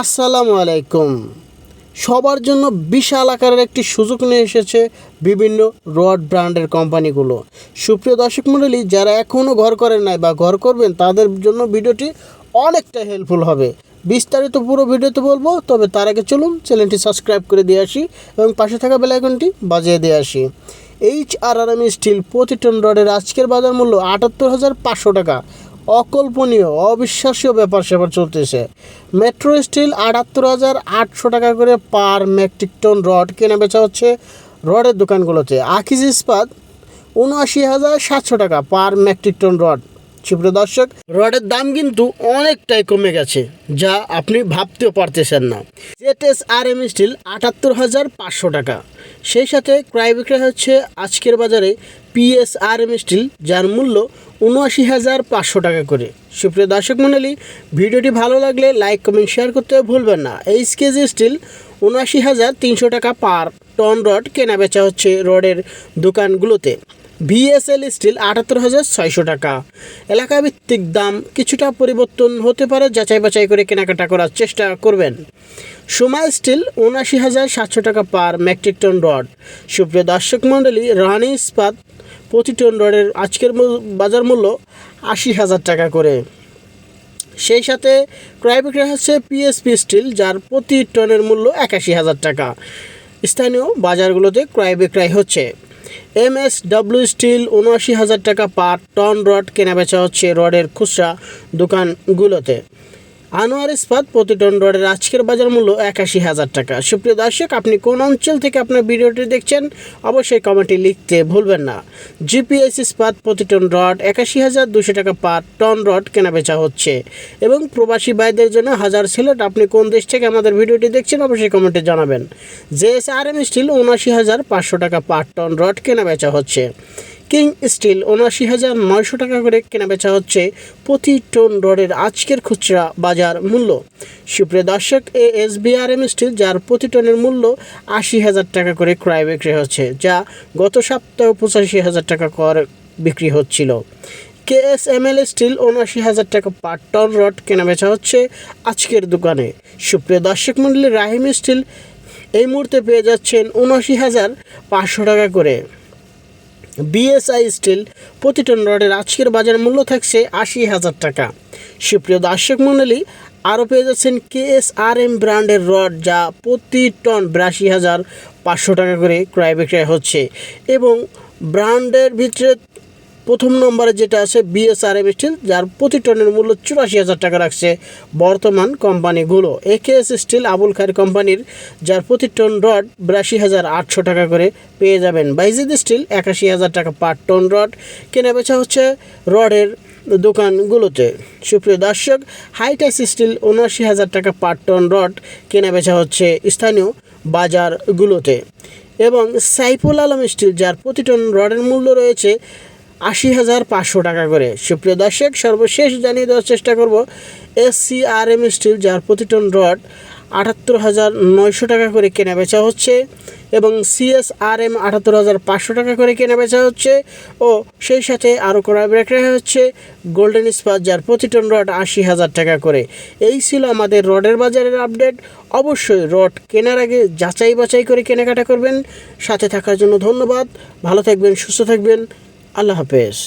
আসসালামু আলাইকুম। সবার জন্য বিশাল আকারের একটি সুযোগ নিয়ে এসেছে বিভিন্ন রড ব্র্যান্ডের কোম্পানিগুলো। সুপ্রিয় দর্শক মণ্ডলী, যারা এখনও ঘর করেন নাই বা ঘর করবেন, তাদের জন্য ভিডিওটি অনেকটা হেল্পফুল হবে। বিস্তারিত পুরো ভিডিওতে বলব, তবে তার আগে চলুন চ্যানেলটি সাবস্ক্রাইব করে দিয়ে আসি এবং পাশে থাকা বেলাইকনটি বাজিয়ে দিয়ে আসি। H R R M steel প্রতি টন রডের আজকের বাজার মূল্য আটাত্তর হাজার পাঁচশো টাকা। অকল্পনীয়, অবিশ্বাসীয় ব্যাপার সেবার চলতেছে। মেট্রো স্টিল আটাত্তর হাজার আটশো টাকা করে পার মেট্রিক টন রড কেনা বেচা হচ্ছে রডের দোকানগুলোতে। আখিজ ইস্পাত উনআশি হাজার সাতশো টাকা পার মেট্রিক টন রড। সুপ্রিয় দর্শক, রডের দাম কিন্তু অনেকটাই কমে গেছে, যা আপনি ভাবতেও পারতেছেন না। জেটেস আর এম স্টিল আটাত্তর হাজার পাঁচশো টাকা। সেই সাথে ক্রয় বিক্রয় হচ্ছে আজকের বাজারে পিএস আর এম স্টিল, যার মূল্য উনআশি হাজার পাঁচশো টাকা করে। সুপ্রিয় দর্শক মণ্ডলী, ভিডিওটি ভালো লাগলে লাইক, কমেন্ট, শেয়ার করতে ভুলবেন না। এইচ কেজি স্টিল উনআশি হাজার তিনশো টাকা পার টন রড কেনা বেচা হচ্ছে রডের দোকানগুলোতে। ভিএসএল স্টিল আটাত্তর হাজার ছয়শো টাকা। এলাকাভিত্তিক দাম কিছুটা পরিবর্তন হতে পারে যাচাই বাছাই করে কেনাকাটা করার চেষ্টা করবেন। সময় স্টিল উনআশি হাজার সাতশো টাকা পার মেট্রিক টন রড। সুপ্রিয় দর্শক মণ্ডলী, রানি ইস্পাত প্রতি টন রডের আজকের বাজার মূল্য আশি হাজার টাকা করে। সেই সাথে ক্রয় বিক্রয় হচ্ছে পিএসপি স্টিল, যার প্রতি টনের মূল্য একাশি হাজার টাকা। স্থানীয় বাজারগুলোতে ক্রয় বিক্রয় হচ্ছে। এম এস ডাব্লিউ স্টিল উনআশি হাজার টাকা পার টন রড কেনাবেচা হচ্ছে রডের খুচরা দোকানগুলোতে। আনোয়ার ইস্পাত প্রতি টন রডের আজকের বাজার মূল্য একাশি হাজার টাকা। সুপ্রিয় দর্শক, আপনি কোন অঞ্চল থেকে আপনার ভিডিওটি দেখছেন অবশ্যই কমেন্টে লিখতে ভুলবেন না। জিপিএস ইস্পাত প্রতি টন রড একাশি হাজার দুশো টাকা পার টন রড কেনাবেচা হচ্ছে। এবং প্রবাসী ভাইদের জন্য হাজার সিলেট আপনি কোন দেশ থেকে আমাদের ভিডিওটি দেখছেন অবশ্যই কমেন্টে জানাবেন। জেএস আর এম স্টিল উনআশি হাজার পাঁচশো টাকা পার টন রড কেনাবেচা হচ্ছে। কিং স্টিল উনআশি হাজার নয়শো টাকা করে কেনাবেচা হচ্ছে প্রতি টন রডের আজকের খুচরা বাজার মূল্য। সুপ্রিয় দর্শক, এ এস বিআরএম স্টিল, যার প্রতি টনের মূল্য আশি হাজার টাকা করে ক্রয় বিক্রি হচ্ছে, যা গত সপ্তাহে পঁচাশি হাজার টাকা কর বিক্রি হচ্ছিল। এল স্টিল উনআশি হাজার টাকা পার টন রড কেনাবেচা হচ্ছে আজকের দোকানে। সুপ্রিয় দর্শক মণ্ডলী, রাহিম স্টিল এই মুহূর্তে পেয়ে যাচ্ছেন উনআশি হাজার পাঁচশো টাকা করে। বিএসআই স্টিল প্রতি টন রডের আজকের বাজার মূল্য থাকছে আশি হাজার টাকা। সুপ্রিয় দর্শক মণ্ডলী, আরও পেয়ে যাচ্ছেন কেএসআরএম এম ব্র্যান্ডের রড যা প্রতি টন বিরাশি হাজার পাঁচশো টাকা করে ক্রয় বিক্রয় হচ্ছে এবং ব্র্যান্ডের ভিতরে প্রথম নম্বরে যেটা আছে বিএসআরএম স্টিল যার প্রতি টনের মূল্য চুরাশি হাজার টাকা রাখছে বর্তমান কোম্পানিগুলো। একেএস স্টিল আবুল খায়ের কোম্পানির, যার প্রতি টন রড বিরাশি হাজার আটশো টাকা করে পেয়ে যাবেন। বাইজিদ স্টিল একাশি হাজার টাকা পার টন রড। কেনা বেচা হচ্ছে রডের দোকানগুলোতে। সুপ্রিয় দর্শক হাইটেক্স স্টিল উনআশি হাজার টাকা পার টন রড কেনা বেচা হচ্ছে স্থানীয় বাজারগুলোতে। এবং সাইফুল আলম স্টিল যার প্রতি টন রডের মূল্য রয়েছে আশি হাজার পাঁচশো টাকা করে। সুপ্রিয় দর্শক, সর্বশেষ জানিয়ে দেওয়ার চেষ্টা করব S C R M steel যার প্রতি টন রড আটাত্তর হাজার নয়শো টাকা করে কেনা বেচা হচ্ছে এবং সিএস আর এম আটাত্তর হাজার পাঁচশো টাকা করে কেনা বেচা হচ্ছে ও সেই সাথে আরও করা বিক্রয় হচ্ছে গোল্ডেন ইস্পাত যার প্রতি টন রড আশি হাজার টাকা করে। এই ছিল আমাদের রডের বাজারের আপডেট। অবশ্যই রড কেনার আগে যাচাই বাছাই করে কেনাকাটা করবেন। সাথে থাকার জন্য ধন্যবাদ। ভালো থাকবেন, সুস্থ থাকবেন। আল্লাহ হাফেজ।